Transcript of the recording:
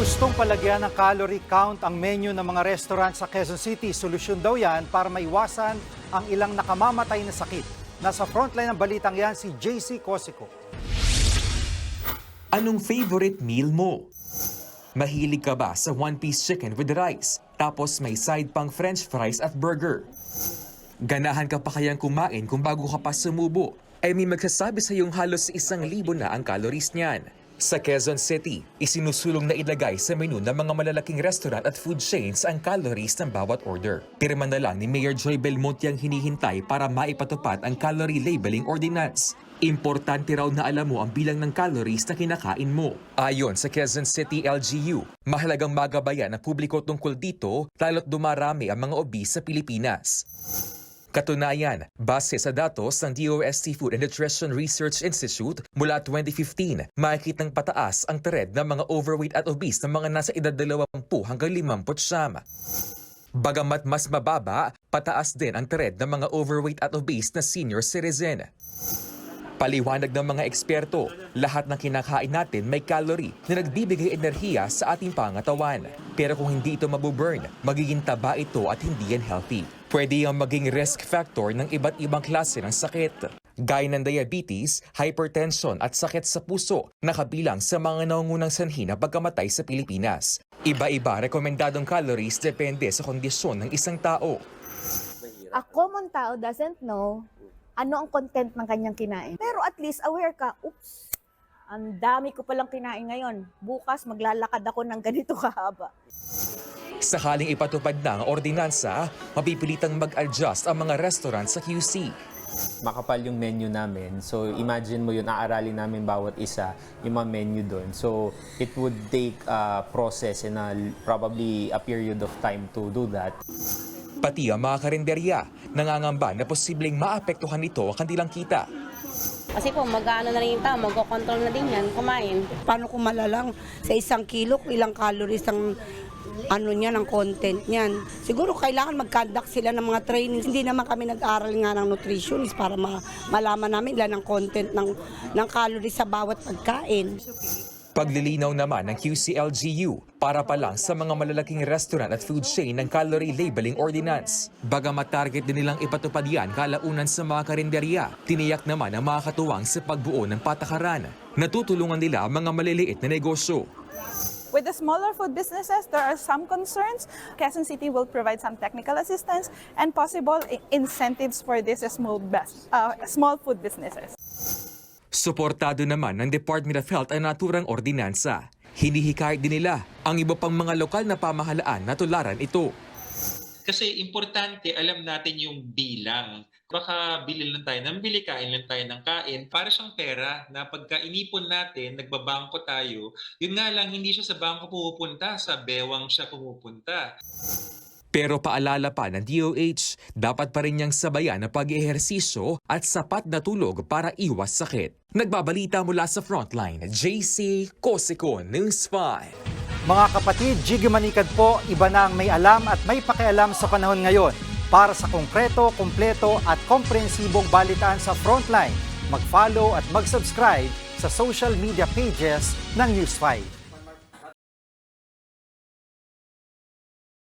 Gustong palagyan ng calorie count ang menu ng mga restaurant sa Quezon City. Solusyon daw yan para maiwasan ang ilang nakamamatay na sakit. Nasa frontline ng balitang yan si JC Cosico. Anong favorite meal mo? Mahilig ka ba sa one-piece chicken with rice, tapos may side pang french fries at burger? Ganahan ka pa kayang kumain kung bago ka pa sumubo? Ay may magsasabi sa iyong halos isang libo na ang calories niyan. Sa Quezon City, isinusulong na ilagay sa menu ng mga malalaking restaurant at food chains ang calories ng bawat order. Pirma na lang ni Mayor Joy Belmonte ang hinihintay para maipatupad ang calorie labeling ordinance. Importante raw na alam mo ang bilang ng calories na kinakain mo. Ayon sa Quezon City LGU, mahalagang magabayan ng publiko tungkol dito lalo't dumarami ang mga obese sa Pilipinas. Katunayan, base sa datos ng DOST Food and Nutrition Research Institute, mula 2015, makikitang pataas ang trend ng mga overweight at obese ng mga nasa edad 20 hanggang 50. Bagamat mas mababa, pataas din ang trend ng mga overweight at obese na senior citizen. Paliwanag ng mga eksperto, lahat ng kinakain natin may calorie na nagbibigay enerhiya sa ating pangatawan. Pero kung hindi ito mabuburn, magiging taba ito at hindi yan healthy. Pwede yung maging risk factor ng iba't ibang klase ng sakit. Gaya ng diabetes, hypertension at sakit sa puso na kabilang sa mga nangungunang sanhi ng pagkamatay sa Pilipinas. Iba-iba rekomendadong calories depende sa kondisyon ng isang tao. a common tao doesn't know ano ang content ng kanyang kinain. Pero at least aware ka, oops, ang dami ko palang kinain ngayon. Bukas maglalakad ako ng ganito kahaba. Sakaling ipatupad na ang ordinansa, mapipilitang mag-adjust ang mga restaurant sa QC. makapal yung menu namin. So imagine mo yun, aaralin namin bawat isa yung mga menu doon. So it would take a process and a, probably a period of time to do that. Pati ang mga karinderya, nangangamba na posibleng maapektuhan nito ang kanilang kita. Kasi po, mag-ano na rin yung tao, magkocontrol na din yan, kumain. paano ko malalang sa isang kilo kung ilang calories ang ano niya, ng content niyan. Siguro kailangan mag-conduct sila ng mga trainings. Hindi naman kami nag-aral nga ng nutritionist para ma- malaman namin ilan ang content ng, ng calories sa bawat pagkain. Paglilinaw naman ng QCLGU para pa lang sa mga malalaking restaurant at food chain ng calorie labeling ordinance. Bagamat target din nilang ipatupad yan kalaunan sa mga karinderya, tiniyak naman ang mga katuwang sa pagbuo ng patakaran. Natutulungan nila ang mga maliliit na negosyo. With the smaller food businesses, there are some concerns. Quezon City will provide some technical assistance and possible incentives for these small, bus- uh, small food businesses. Suportado naman ng Department of Health ang naturang ordinansa. Hinihikayat din nila ang iba pang mga lokal na pamahalaan na tularan ito. Kasi importante, alam natin yung bilang. Baka bili lang tayo ng bili, kain lang tayo ng kain. Para siyang pera na pagka inipon natin, nagbabangko tayo, yun nga lang, hindi siya sa bangko pumupunta, sa bewang siya pumupunta. Pero paalala pa ng DOH, dapat pa rin niyang sabayan ang pag-ehersisyo at sapat na tulog para iwas sakit. Nagbabalita mula sa Frontline, JC Cosico News 5. Mga kapatid, Jiggy Manikad po, iba na ang may alam at may pakialam sa panahon ngayon. Para sa konkreto, kumpleto at komprehensibong balitaan sa Frontline, mag-follow at mag-subscribe sa social media pages ng News 5.